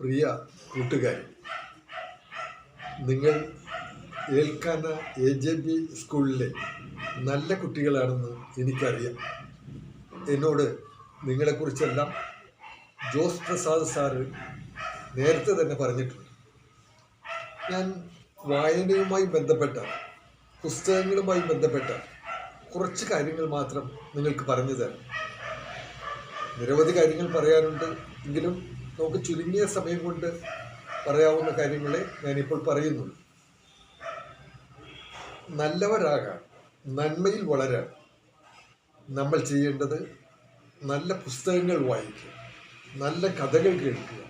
പ്രിയ കൂട്ടുകാരി നിങ്ങൾ ഏൽക്കാന A J B സ്കൂളിലെ നല്ല കുട്ടികളാണെന്ന് എനിക്കറിയാം. എന്നോട് നിങ്ങളെക്കുറിച്ചെല്ലാം ജോസ് പ്രസാദ് സാറ് നേരത്തെ തന്നെ പറഞ്ഞിട്ടുണ്ട്. ഞാൻ വായനയുമായി ബന്ധപ്പെട്ട പുസ്തകങ്ങളുമായി ബന്ധപ്പെട്ട കുറച്ച് കാര്യങ്ങൾ മാത്രം നിങ്ങൾക്ക് പറഞ്ഞു തരാം. നിരവധി കാര്യങ്ങൾ പറയാനുണ്ട് എങ്കിലും നമുക്ക് ചുരുങ്ങിയ സമയം കൊണ്ട് പറയാവുന്ന കാര്യങ്ങളെ ഞാനിപ്പോൾ പറയുന്നുള്ളൂ. നല്ലവരാകാൻ നന്മയിൽ വളരാൻ നമ്മൾ ചെയ്യേണ്ടത് നല്ല പുസ്തകങ്ങൾ വായിക്കുക നല്ല കഥകൾ കേൾക്കുക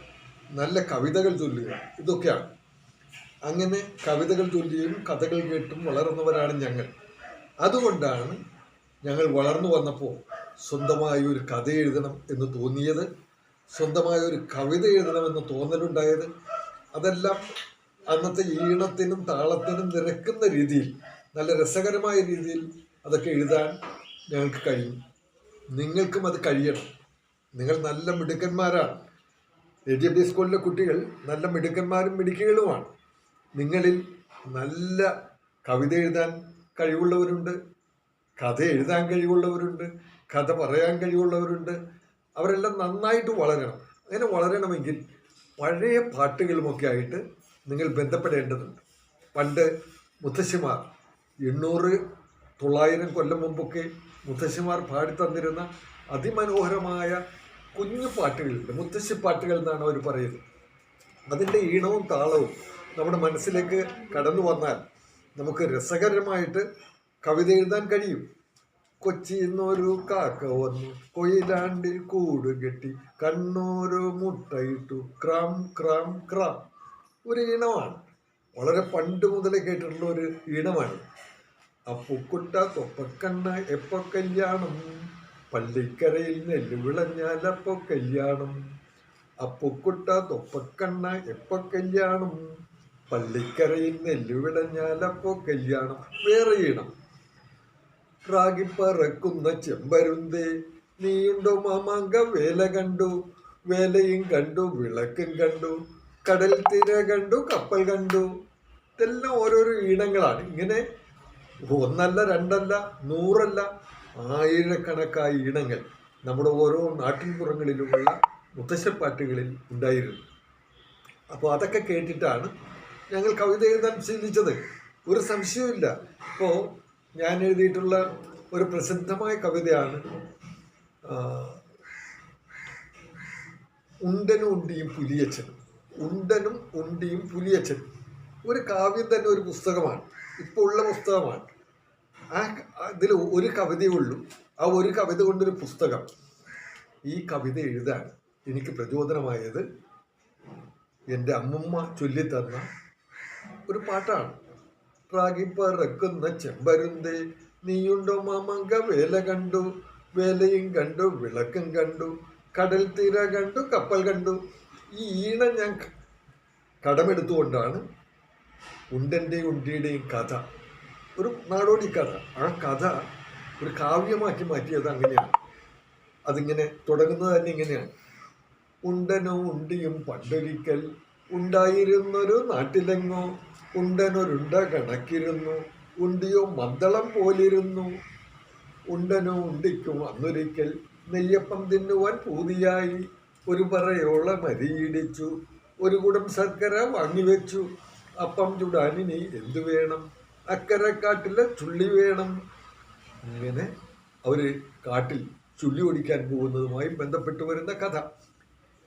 നല്ല കവിതകൾ ചൊല്ലുക ഇതൊക്കെയാണ്. അങ്ങനെ കവിതകൾ ചൊല്ലിയും കഥകൾ കേട്ടും വളർന്നവരാണ് ഞങ്ങൾ. അതുകൊണ്ടാണ് ഞങ്ങൾ വളർന്നു വന്നപ്പോൾ സ്വന്തമായി ഒരു കഥ എഴുതണം എന്ന് തോന്നിയത്. സ്വന്തമായ ഒരു കവിത എഴുതണമെന്ന് തോന്നലുണ്ടായത് അതെല്ലാം അന്നത്തെ ഈണത്തിനും താളത്തിനും നിരക്കുന്ന രീതിയിൽ നല്ല രസകരമായ രീതിയിൽ അതൊക്കെ എഴുതാൻ ഞങ്ങൾക്ക് കഴിയും. നിങ്ങൾക്കും അത് കഴിയണം. നിങ്ങൾ നല്ല മിടുക്കന്മാരാണ്. എ ജി ബി സ്കൂളിലെ കുട്ടികൾ നല്ല മിടുക്കന്മാരും മിടുക്കികളുമാണ്. നിങ്ങളിൽ നല്ല കവിത എഴുതാൻ കഴിവുള്ളവരുണ്ട് കഥ എഴുതാൻ കഴിവുള്ളവരുണ്ട് കഥ പറയാൻ കഴിവുള്ളവരുണ്ട് അവരെല്ലാം നന്നായിട്ട് വളരണം. അങ്ങനെ വളരണമെങ്കിൽ പഴയ പാട്ടുകളുമൊക്കെ ആയിട്ട് നിങ്ങൾ ബന്ധപ്പെടേണ്ടതുണ്ട്. പണ്ട് മുത്തശ്ശിമാർ എണ്ണൂറ് തൊള്ളായിരം കൊല്ലം മുമ്പൊക്കെ മുത്തശ്ശിമാർ പാടിത്തന്നിരുന്ന അതിമനോഹരമായ കുഞ്ഞു പാട്ടുകളുണ്ട്. മുത്തശ്ശി പാട്ടുകൾ എന്നാണ് അവർ പറയുന്നത്. അതിന്റെ ഈണവും താളവും നമ്മുടെ മനസ്സിലേക്ക് കടന്നു വന്നാൽ നമുക്ക് രസകരമായിട്ട് കവിത എഴുതാൻ കഴിയും. കൊച്ചിന്നൊരു കാക്ക വന്നു. കൊയിലാണ്ടിൽ കൂട് കെട്ടി കണ്ണൂര് മുട്ടയിട്ടു. ക്രാം ക്രാം ക്രാം. ഒരു ഈണമാണ് വളരെ പണ്ട് മുതലേ കേട്ടിട്ടുള്ള ഒരു ഈണമാണ് അപ്പുക്കുട്ട തൊപ്പക്കണ്ണ എപ്പോ കല്യാണം? പള്ളിക്കരയിൽ നെല്ല് വിളഞ്ഞാൽ അപ്പോ കല്യാണം? അപ്പുക്കുട്ട തൊപ്പക്കണ്ണ എപ്പോ കല്യാണം? പള്ളിക്കരയിൽ നെല്ല് വിളഞ്ഞാൽ അപ്പോ കല്യാണം. വേറെ ഈണം റാഗിപ്പറക്കുന്ന ചെമ്പരുന്തേ നീയുണ്ടോ മാമാങ്ക വേല കണ്ടു. വേലയും കണ്ടു വിളക്കും കണ്ടു. കടൽ തീര കണ്ടു കപ്പൽ കണ്ടു. ഇതെല്ലാം ഓരോരോ ഈണങ്ങളാണ്. ഇങ്ങനെ ഒന്നല്ല രണ്ടല്ല നൂറല്ല ആയിരക്കണക്കായ ഈണങ്ങൾ നമ്മുടെ ഓരോ നാട്ടിൻപുറങ്ങളിലുമുള്ള മുത്തശ്ശപ്പാട്ടുകളിൽ ഉണ്ടായിരുന്നു. അപ്പോൾ അതൊക്കെ കേട്ടിട്ടാണ് ഞങ്ങൾ കവിത എഴുതാൻ ശീലിച്ചത്. ഒരു സംശയവുമില്ല. ഇപ്പോൾ ഞാൻ എഴുതിയിട്ടുള്ള ഒരു പ്രസിദ്ധമായ കവിതയാണ് ഉണ്ടനും ഉണ്ടിയും പുലിയച്ചൻ. ഉണ്ടനും ഉണ്ടിയും പുലിയച്ചൻ. ഒരു കാവ്യം തന്നെ ഒരു പുസ്തകമാണ് ഇപ്പോൾ ഉള്ള പുസ്തകമാണ്. ആ ഇതിൽ ഒരു കവിതയേ ഉള്ളൂ. ആ ഒരു കവിത കൊണ്ടൊരു പുസ്തകം. ഈ കവിത എഴുതാൻ എനിക്ക് പ്രചോദനമായത് എന്റെ അമ്മമ്മ ചൊല്ലിത്തന്ന ഒരു പാട്ടാണ്. റാഗിപ്പറക്കുന്ന ചെമ്പരുന്തേ നീയുണ്ടോ മാമങ്ക? വേല കണ്ടു. വേലയും കണ്ടു വിളക്കും കണ്ടു. കടൽ തീര കണ്ടു കപ്പൽ കണ്ടു. ഈ ഈണം ഞാൻ കടമെടുത്തുകൊണ്ടാണ് ഉണ്ടന്റെയും ഉണ്ടിയുടെയും കഥ. ഒരു നാടോടി കഥ. ആ കഥ ഒരു കാവ്യമാക്കി മാറ്റിയത് അങ്ങനെയാണ്. അതിങ്ങനെ തുടങ്ങുന്നത് തന്നെ ഇങ്ങനെയാണ്. ഉണ്ടനോ ഉണ്ടിയും പണ്ടൊരിക്കൽ ഉണ്ടായിരുന്നൊരു നാട്ടിലെങ്ങോ ഉണ്ടനൊരുണ്ട കണക്കിരുന്നു ഉണ്ടിയോ മദ്ദളം പോലിരുന്നു. ഉണ്ടനോ ഉണ്ടിക്കും അന്നൊരിക്കൽ നെയ്യപ്പം തിന്നുവാൻ പൂതിയായി. ഒരു പറയോളം അരിയിടിച്ചു ഒരു കുടം ശർക്കര വാങ്ങിവെച്ചു. അപ്പം ചുടാനിനി എന്തു വേണം? അക്കരക്കാട്ടിലെ ചുള്ളി വേണം. ഇങ്ങനെ അവർ കാട്ടിൽ ചുള്ളി ഓടിക്കാൻ പോകുന്നതുമായി ബന്ധപ്പെട്ട് വരുന്ന കഥ.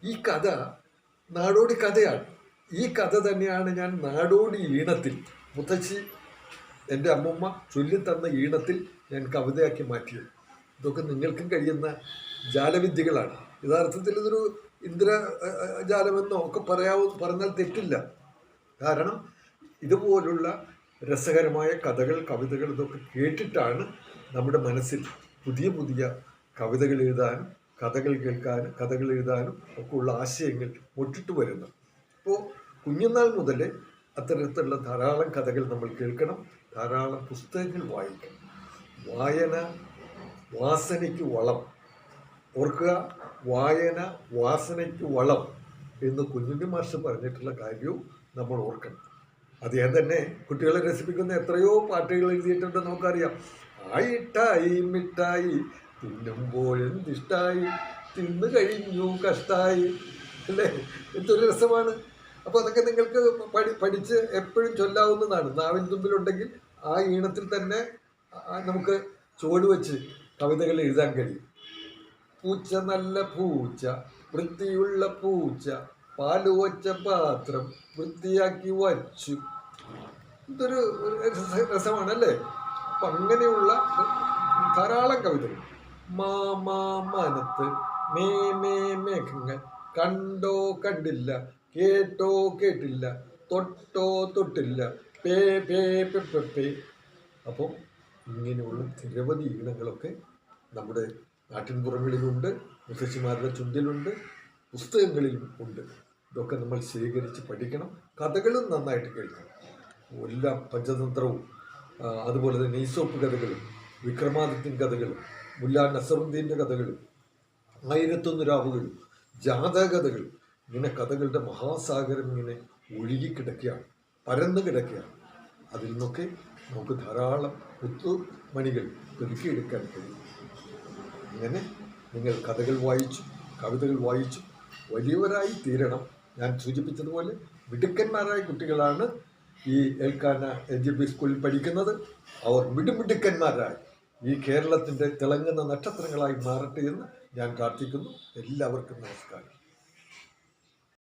ഈ കഥ നാടോടി കഥയാണ്. ഈ കഥ തന്നെയാണ് ഞാൻ നാടോടി ഈണത്തിൽ മുത്തശ്ശി എന്റെ അമ്മമ്മ ചൊല്ലിത്തന്ന ഈണത്തിൽ ഞാൻ കവിതയാക്കി മാറ്റിയത്. ഇതൊക്കെ നിങ്ങൾക്കും കഴിയുന്ന ജാലവിദ്യകളാണ്. യഥാർത്ഥത്തിൽ ഇതൊരു ഇന്ദ്ര ഏ, ഏ, ജാലമെന്നോ ഒക്കെ പറയാവൂ പറഞ്ഞാൽ തെറ്റില്ല. കാരണം ഇതുപോലുള്ള രസകരമായ കഥകൾ കവിതകൾ ഇതൊക്കെ കേട്ടിട്ടാണ് നമ്മുടെ മനസ്സിൽ പുതിയ പുതിയ കവിതകൾ എഴുതാനും കഥകൾ കേൾക്കാനും കഥകൾ എഴുതാനും ഒക്കെ ഉള്ള ആശയങ്ങൾ മുട്ടിട്ട് വരുന്നത്. അപ്പോൾ കുഞ്ഞുനാൾ മുതൽ അത്തരത്തിലുള്ള ധാരാളം കഥകൾ നമ്മൾ കേൾക്കണം ധാരാളം പുസ്തകങ്ങൾ വായിക്കണം. വായന വാസനയ്ക്ക് വളം. ഓർക്കുക വായന വാസനയ്ക്ക് വളം എന്ന് കുഞ്ഞുണ്ണി മാഷ് പറഞ്ഞിട്ടുള്ള കാര്യവും നമ്മൾ ഓർക്കണം. അദ്ദേഹം തന്നെ കുട്ടികളെ രസിപ്പിക്കുന്ന എത്രയോ പാട്ടുകൾ എഴുതിയിട്ടുണ്ട് നമുക്കറിയാം. ആയിട്ടായി മിഠായി തിന്നുമ്പോഴെന്തിഷ്ടായി തിന്നു കഴിഞ്ഞു കഷ്ടായി. അല്ലേ? എന്തൊരു രസമാണ്. അപ്പോൾ അതൊക്കെ നിങ്ങൾക്ക് പഠി പഠിച്ച് എപ്പോഴും ചൊല്ലാവുന്നതാണ്. നാവിൻ തുമ്പിലുണ്ടെങ്കിൽ ആ ഈണത്തിൽ തന്നെ നമുക്ക് ചുവട് വെച്ച് കവിതകൾ എഴുതാൻ കഴിയും. പൂച്ച നല്ല പൂച്ച വൃത്തിയുള്ള പൂച്ച പാൽ വച്ച പാത്രം വൃത്തിയാക്കി വച്ചു. ഇതൊരു രസമാണ് അല്ലേ? അപ്പം അങ്ങനെയുള്ള ധാരാളം കവിതകൾ. മാമാ മനത്ത് മേ മേ മേഘങ്ങൾ കണ്ടോ കണ്ടില്ല കേട്ടോ കേട്ടില്ല തൊട്ടോ തൊട്ടില്ല. പേ പേ പേ പെ അപ്പം ഇങ്ങനെയുള്ള നിരവധി ഈണങ്ങളൊക്കെ നമ്മുടെ നാട്ടിൻപുറങ്ങളിലുണ്ട് മുത്തശ്ശിമാരുടെ ചുണ്ടിലുണ്ട് പുസ്തകങ്ങളിലും ഉണ്ട്. ഇതൊക്കെ നമ്മൾ ശേഖരിച്ച് പഠിക്കണം കഥകളും നന്നായിട്ട് കേൾക്കണം. എല്ലാ പഞ്ചതന്ത്രവും അതുപോലെ തന്നെ ഈസോപ്പ് കഥകളും വിക്രമാദിത്യൻ കഥകളും മുല്ല നസറുദ്ദീന്റെ കഥകളും ആയിരത്തൊന്ന് രാവുകളും ജാതകഥകളും ഇങ്ങനെ കഥകളുടെ മഹാസാഗരം ഇങ്ങനെ ഒഴുകിക്കിടക്കുകയാണ് പരന്നു കിടക്കുകയാണ്. അതിൽ നിന്നൊക്കെ നമുക്ക് ധാരാളം മുത്തുമണികൾ പെരുക്കിയെടുക്കാൻ കഴിയും. അങ്ങനെ നിങ്ങൾ കഥകൾ വായിച്ചു കവിതകൾ വായിച്ചു വലിയവരായി തീരണം. ഞാൻ സൂചിപ്പിച്ചതുപോലെ മിടുക്കന്മാരായ കുട്ടികളാണ് ഈ എൽക്കാന എൻ ജി പി സ്കൂളിൽ പഠിക്കുന്നത്. അവർ മിടുമിടുക്കന്മാരായി ഈ കേരളത്തിന്റെ തിളങ്ങുന്ന നക്ഷത്രങ്ങളായി മാറട്ടെ എന്ന് ഞാൻ പ്രാർത്ഥിക്കുന്നു. എല്ലാവർക്കും നമസ്കാരം.